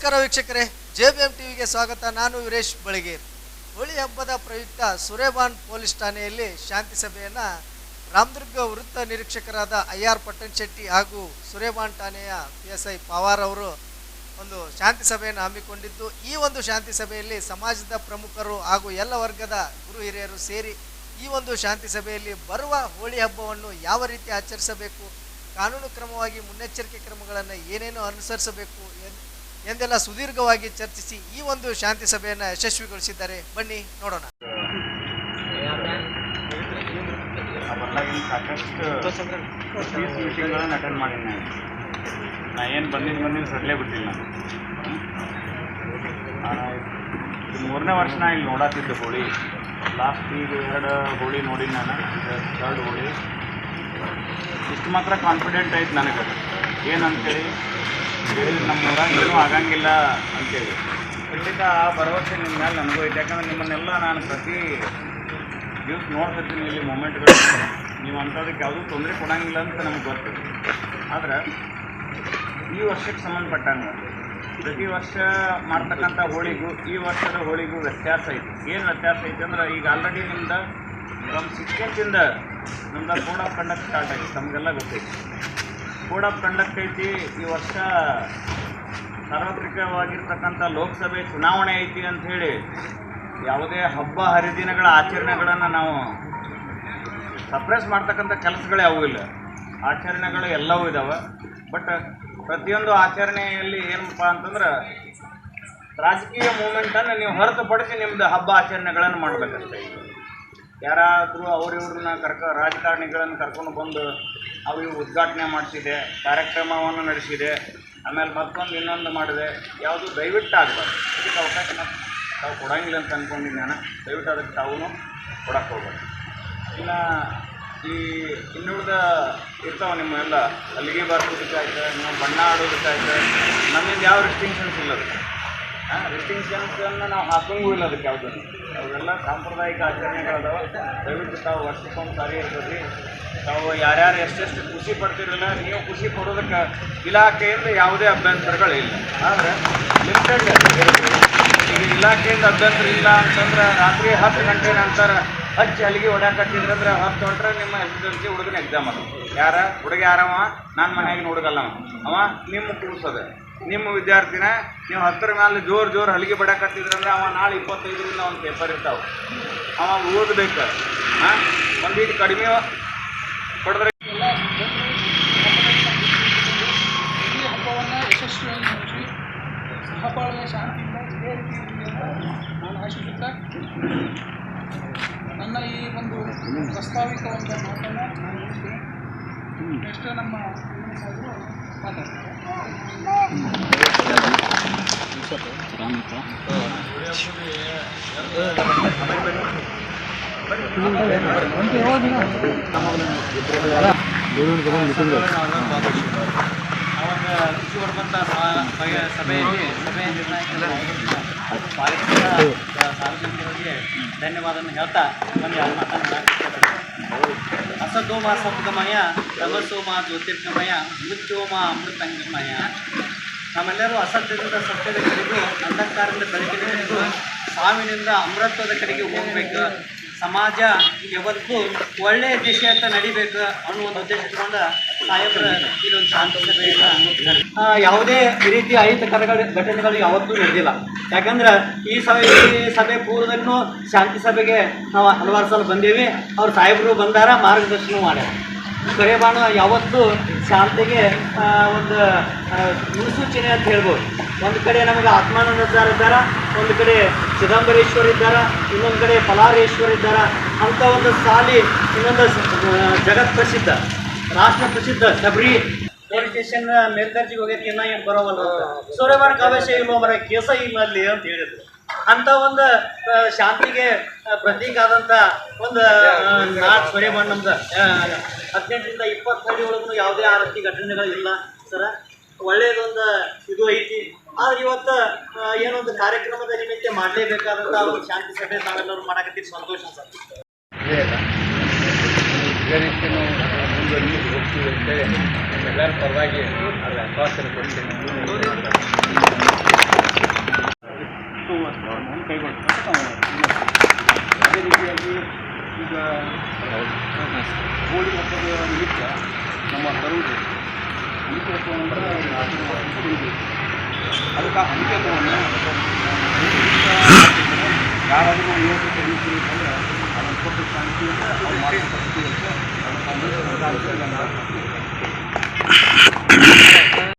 ನಮಸ್ಕಾರ ವೀಕ್ಷಕರೇ. J B M ಟಿವಿಗೆ ಸ್ವಾಗತ. ನಾನು ವೀರೇಶ್ ಬಳಿಗೇರ್. ಹೋಳಿ ಹಬ್ಬದ ಪ್ರಯುಕ್ತ ಸುರೇಬಾನ್ ಪೊಲೀಸ್ ಠಾಣೆಯಲ್ಲಿ ಶಾಂತಿ ಸಭೆಯನ್ನು ರಾಮದುರ್ಗ ವೃತ್ತ ನಿರೀಕ್ಷಕರಾದ ಐ ಆರ್ ಪಟ್ಟಣ್ ಶೆಟ್ಟಿ ಹಾಗೂ ಸುರೇಬಾನ್ ಠಾಣೆಯ ಪಿ ಎಸ್ ಐ ಪವಾರ್ ಅವರು ಒಂದು ಶಾಂತಿ ಸಭೆಯನ್ನು ಹಮ್ಮಿಕೊಂಡಿದ್ದು. ಈ ಒಂದು ಶಾಂತಿ ಸಭೆಯಲ್ಲಿ ಸಮಾಜದ ಪ್ರಮುಖರು ಹಾಗೂ ಎಲ್ಲ ವರ್ಗದ ಗುರು ಹಿರಿಯರು ಸೇರಿ ಈ ಒಂದು ಶಾಂತಿ ಸಭೆಯಲ್ಲಿ ಬರುವ ಹೋಳಿ ಹಬ್ಬವನ್ನು ಯಾವ ರೀತಿ ಆಚರಿಸಬೇಕು, ಕಾನೂನು ಕ್ರಮವಾಗಿ ಮುನ್ನೆಚ್ಚರಿಕೆ ಕ್ರಮಗಳನ್ನು ಏನೇನು ಅನುಸರಿಸಬೇಕು ಎಂದೆಲ್ಲ ಸುದೀರ್ಘವಾಗಿ ಚರ್ಚಿಸಿ ಈ ಒಂದು ಶಾಂತಿ ಸಭೆಯನ್ನು ಯಶಸ್ವಿಗೊಳಿಸಿದ್ದಾರೆ. ಬನ್ನಿ, ನೋಡೋಣ. ಅಟೆಂಡ್ ನಾನು ಏನು ಬಿಟ್ಟಿಲ್ಲ. ಮೂರನೇ ವರ್ಷ ನಾ ಇಲ್ಲಿ ನೋಡತ್ತಿದ್ದೆ ಹೋಳಿ. ಲಾಸ್ಟ್ ಈಗ ಎರಡು ಹೋಳಿ ನೋಡಿ ನಾನು. ಥರ್ಡ್ ಹೋಳಿ. ಇಷ್ಟು ಮಾತ್ರ ಕಾನ್ಫಿಡೆಂಟ್ ಆಯ್ತು ನನಗೆ ಏನಂತೇಳಿ? ನಮ್ಮ ಊರಾಗ ಏನೂ ಆಗಂಗಿಲ್ಲ ಅಂತೇಳಿ. ಖಂಡಿತ ಆ ಭರವಸೆ ನಿಮ್ಮ ಮೇಲೆ ನನಗೂ ಐತೆ. ಯಾಕಂದ್ರೆ ನಿಮ್ಮನ್ನೆಲ್ಲ ನಾನು ಪ್ರತಿ ದಿವಸ ನೋಡ್ತಿರ್ತೀನಿ ಇಲ್ಲಿ ಮೂಮೆಂಟ್ಗಳು ನೀವು ಅಂಥದಕ್ಕೆ ಯಾವುದೂ ತೊಂದರೆ ಕೊಡಂಗಿಲ್ಲ ಅಂತ ನಮ್ಗೆ ಗೊತ್ತು. ಆದ್ರೆ ಈ ವರ್ಷಕ್ಕೆ ಸಂಬಂಧಪಟ್ಟಂಗೆ ಪ್ರತಿ ವರ್ಷ ಮಾಡ್ತಕ್ಕಂಥ ಹೋಳಿಗೂ ಈ ವರ್ಷದ ಹೋಳಿಗೂ ವ್ಯತ್ಯಾಸ ಐತಿ. ಏನು ವ್ಯತ್ಯಾಸ ಐತಿ ಅಂದ್ರೆ ಈಗ ಆಲ್ರೆಡಿ ನಿಮ್ದು ನಮ್ಮ ಸಿಕ್ಸ್ಟೀನ್ತಿಂದ ನಮ್ದು ಕೋಡ್ ಆಫ್ ಕಂಡಕ್ಟ್ ಸ್ಟಾರ್ಟ್ ಆಗಿದೆ ನಮಗೆಲ್ಲ ಗೊತ್ತೈತಿ. ಕೋಡ್ ಆಫ್ ಕಂಡಕ್ಟ್ ಐತಿ. ಈ ವರ್ಷ ಸಾರ್ವತ್ರಿಕವಾಗಿರ್ತಕ್ಕಂಥ ಲೋಕಸಭೆ ಚುನಾವಣೆ ಐತಿ ಅಂತ ಹೇಳಿ ಯಾವುದೇ ಹಬ್ಬ ಹರಿದಿನಗಳ ಆಚರಣೆಗಳನ್ನು ನಾವು ಸಪ್ರೆಸ್ ಮಾಡ್ತಕ್ಕಂಥ ಕೆಲಸಗಳು ಅವು ಇಲ್ಲ. ಆಚರಣೆಗಳು ಎಲ್ಲವೂ ಇದ್ದಾವೆ ಬಟ್ ಪ್ರತಿಯೊಂದು ಆಚರಣೆಯಲ್ಲಿ ಏನಪ್ಪ ಅಂತಂದ್ರೆ ರಾಜಕೀಯ ಮೂಮೆಂಟನ್ನು ನೀವು ಹೊರತುಪಡಿಸಿ ನಿಮ್ಮದು ಹಬ್ಬ ಆಚರಣೆಗಳನ್ನು ಮಾಡಬೇಕಷ್ಟೇ. ಯಾರಾದರೂ ಅವ್ರಿವ್ರನ್ನ ಕರ್ಕ ರಾಜಕಾರಣಿಗಳನ್ನು ಕರ್ಕೊಂಡು ಬಂದು ಅವು ಉದ್ಘಾಟನೆ ಮಾಡಿಸಿದೆ ಕಾರ್ಯಕ್ರಮವನ್ನು ನಡೆಸಿದೆ, ಆಮೇಲೆ ಮತ್ತೊಂದು ಇನ್ನೊಂದು ಮಾಡಿದೆ. ಯಾವುದು ದಯವಿಟ್ಟು ಆಗಬಾರ್ದು. ಅದಕ್ಕೆ ಅವಕಾಶ ತಾವು ಕೊಡಂಗಿಲ್ಲ ಅಂತ ಅಂದ್ಕೊಂಡಿದ್ದು ನಾನು ದಯವಿಟ್ಟು ಅದಕ್ಕೆ ತಾವು ಕೊಡಕ್ಕೆ ಹೋಗ್ಬಾರ್ದು ಇನ್ನು ಈ ಇನ್ನುಳಿದ ಇರ್ತಾವೆ ನಿಮ್ಮ ಎಲ್ಲ ಅಲ್ಲಿಗೆ ಬರ್ಸೋದಕ್ಕಾಯ್ತು ನೀವು ಬಣ್ಣ ಆಡೋದಕ್ಕಾಯ್ತು ನಮ್ಮಿಂದ ಯಾವ ರೆಸ್ಟ್ರಿಕ್ಷನ್ಸ್ ಇಲ್ಲ ಅದಕ್ಕೆ. ಹಾಂ ರೆಸ್ಟ್ರಿಕ್ಷನ್ಸನ್ನು ನಾವು ಹಾಕಂಗೂ ಇಲ್ಲ ಅದಕ್ಕೆ ಯಾವುದನ್ನು. ಅವೆಲ್ಲ ಸಾಂಪ್ರದಾಯಿಕ ಆಚರಣೆಗಳದಾವ. ದಯವಿಟ್ಟು ತಾವು ವರ್ಷಕ್ಕೊಂದು ಸಾರಿ ಇರ್ತದೆ ತಾವು ಯಾರ್ಯಾರು ಎಷ್ಟೆಷ್ಟು ಖುಷಿ ಪಡ್ತಿರಲ್ಲ, ನೀವು ಖುಷಿ ಪಡೋದಕ್ಕೆ ಇಲಾಖೆಯಿಂದ ಯಾವುದೇ ಅಭ್ಯಂತರಗಳಿಲ್ಲ ಆದರೆ ಲಿಮಿಟೆಡ್ ಈಗ ಇಲಾಖೆಯಿಂದ ಅಭ್ಯಂತರ ಇಲ್ಲ ಅಂತಂದ್ರೆ ರಾತ್ರಿ ಹತ್ತು ಗಂಟೆ ನಂತರ ಹಚ್ಚಿ ಅಲ್ಲಿಗೆ ಅಂದ್ರೆ ಹತ್ತು ಹೊಂಟ್ರೆ ನಿಮ್ಮ ಎಸ್ ಎಸ್ ಎಲ್ ಸಿ ಹುಡುಗನ ಎಕ್ಸಾಮ್ ಅದು. ಯಾರ? ಹುಡುಗ ಯಾರವ? ನಾನು ಮನೆಯಾಗಿನ ನೋಡಗಲ್ಲ ಅವ. ಅವ ನಿಮ್ಮ ಕೂಡಿಸೋದೆ ನಿಮ್ಮ ವಿದ್ಯಾರ್ಥಿನ ನೀವು ಹತ್ತರ ಮೇಲೆ ಜೋರು ಜೋರು ಹಲಿಗೆ ಬಡಕತ್ತಿದ್ರಂದ್ರೆ ಅವ ನಾಳೆ ಇಪ್ಪತ್ತೈದರಿಂದ ಒಂದು ಪೇಪರ್ ಇರ್ತಾವೆ. ಅವ ಓದಬೇಕು. ಹಾಂ ಒಂದೀಟು ಕಡಿಮೆ ಪಡೆದ್ರೆ ಈ ಹಬ್ಬವನ್ನು ಯಶಸ್ವಿಯಾಗಿ ಮುಗಿಸಿ ಸಹಬಾಳ್ವೆ ಶಾಂತಿಯಿಂದ ಇದೇ ರೀತಿ ಅಂತ ನಾನು ಆಶಿಸುತ್ತಾ ನನ್ನ ಈ ಒಂದು ಪ್ರಸ್ತಾವಿಕ ಒಂದು ಮಾತನ್ನು ನಾನು ನೆಕ್ಸ್ಟ್ ನಮ್ಮ ಸಾಹೇಬರು ಮಾತಾಡ್ತಾರೆ ಸಭೆಯಲ್ಲಿ ಸಭೆಯ ಪಾಲಿಸಿದ ಸಾರ್ವಜನಿಕರಿಗೆ ಧನ್ಯವಾದವನ್ನು ಹೇಳ್ತಾ ನಮಗೆ ಅಸದೋಮ ಸಪ್ತಮಯ ತಮಸೋಮ ಜ್ಯೋತಿರ್ಗಮಯ ಮೃತ್ಯೋಮ ಅಮೃತಂಗಮಯ ನಮ್ಮೆಲ್ಲರೂ ಅಸತ್ಯದಿಂದ ಸತ್ಯದ ಕಡೆಗೂ ಅಂಧಕಾರದಿಂದ ಬೆಳಕಿನ ಕಡೆಗೂ ಸಾವಿನಿಂದ ಅಮೃತದ ಕಡೆಗೆ ಹೋಗಬೇಕು. ಸಮಾಜ ಯಾವತ್ತೂ ಒಳ್ಳೆಯ ದಿಶೆಯತ್ತ ನಡಿಬೇಕು ಅನ್ನೋ ಒಂದು ಉದ್ದೇಶ ಇಟ್ಕೊಂಡ ಸಾಹೇಬರ ಇದೊಂದು ಶಾಂತ ಸಭೆಯನ್ನು ಯಾವುದೇ ರೀತಿಯ ಅಹಿತಕರಗಳು ಘಟನೆಗಳು ಯಾವತ್ತೂ ನಡೆದಿಲ್ಲ. ಯಾಕಂದ್ರೆ ಈ ಸಭೆ ಸಭೆ ಪೂರ್ವದಲ್ಲೂ ಶಾಂತಿ ಸಭೆಗೆ ನಾವು ಹಲವಾರು ಸಲ ಬಂದೀವಿ. ಅವ್ರು ಸಾಹೇಬರು ಬಂದಾರ, ಮಾರ್ಗದರ್ಶನ ಮಾಡ್ಯಾರ. ಕರೆಬಾಣ ಯಾವತ್ತೂ ಶಾಂತಿಗೆ ಒಂದು ಮುನ್ಸೂಚನೆ ಅಂತ ಹೇಳ್ಬೋದು. ಒಂದು ಕಡೆ ನಮಗೆ ಆತ್ಮಾನಂದ ಸರ್ ಇದ್ದಾರ ಒಂದು ಕಡೆ ಚಿದಂಬರೇಶ್ವರ ಇದ್ದಾರ, ಇನ್ನೊಂದು ಕಡೆ ಫಲಾರೇಶ್ವರ ಇದ್ದಾರ, ಅಂತ ಒಂದು ಸಾಲಿ ಇನ್ನೊಂದು ಜಗತ್ ಪ್ರಸಿದ್ಧ, ರಾಷ್ಟ್ರ ಪ್ರಸಿದ್ಧ ಶಬರಿ. ಪೊಲೀಸ್ ಸ್ಟೇಷನ್ ಮೇಲ್ದರ್ಜೆಗೆ ಹೋಗೈತಿ ಇನ್ನ ಏನು ಬರೋವಲ್ಲ ಸೂರ್ಯಮಾನ ಕಾವೇಶ ಇಲ್ವೋ ಮರ ಕೇಸ ಇಲ್ಲ ಅಲ್ಲಿ ಅಂತ ಹೇಳಿದ್ರು. ಅಂತ ಒಂದು ಶಾಂತಿಗೆ ಪ್ರತೀಕ ಆದಂಥ ಒಂದು ನಾಟ್ ಸೂರ್ಯಮಾನ ನಮ್ದು. ಹದಿನೆಂಟರಿಂದ ಇಪ್ಪತ್ತು ಹಳ್ಳಿ ಒಳಗೂ ಯಾವುದೇ ಆ ರೀತಿ ಘಟನೆಗಳು ಇಲ್ಲ, ಸರ. ಒಳ್ಳೆಯದೊಂದು ಇದು ಐತಿ. ಆದ್ರೆ ಇವತ್ತು ಏನೊಂದು ಕಾರ್ಯಕ್ರಮದ ನಿಮಿತ್ತ ಮಾಡಲೇಬೇಕಾದಂಥ ಒಂದು ಶಾಂತಿ ಸಭೆ ನಾವೆಲ್ಲರೂ ಮಾಡಕತ್ತೀವಿ. ಸಂತೋಷ ನಾವು ಹೋಗ್ತೀವಿ ಅಂತೇಳಿ ಎಲ್ಲರ ಪರವಾಗಿ ಅದು ಆಶ್ವಾಸನೆ ಕೊಡ್ತೀನಿ ಅದೇ ರೀತಿಯಾಗಿ ಈಗ ಹೋಳಿ ಹಬ್ಬದ ನಿಮಿತ್ತ ನಮ್ಮ ತರುವುದು ಮಾಡಬೇಕು ಅದಕ್ಕೆ ಹಬ್ಬವನ್ನು ಯಾರಾದರೂ ರೀತಿ ಅಂದರೆ ಅದನ್ನು ಕೊಟ್ಟು ಮಾಡಬೇಕು ಅದನ್ನು